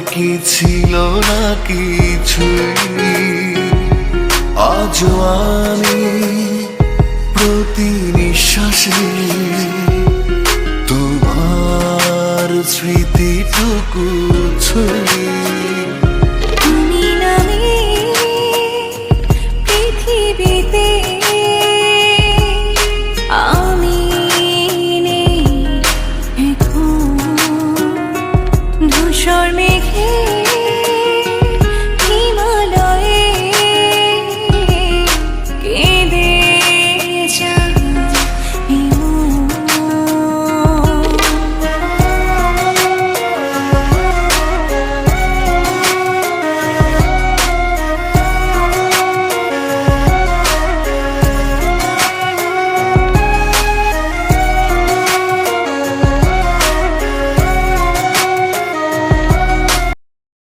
কি ছিল না কিছুই? আজ আমি প্রতি নিঃশ্বাসে তোমার স্মৃতিটুকু ছুঁই ধূসর মে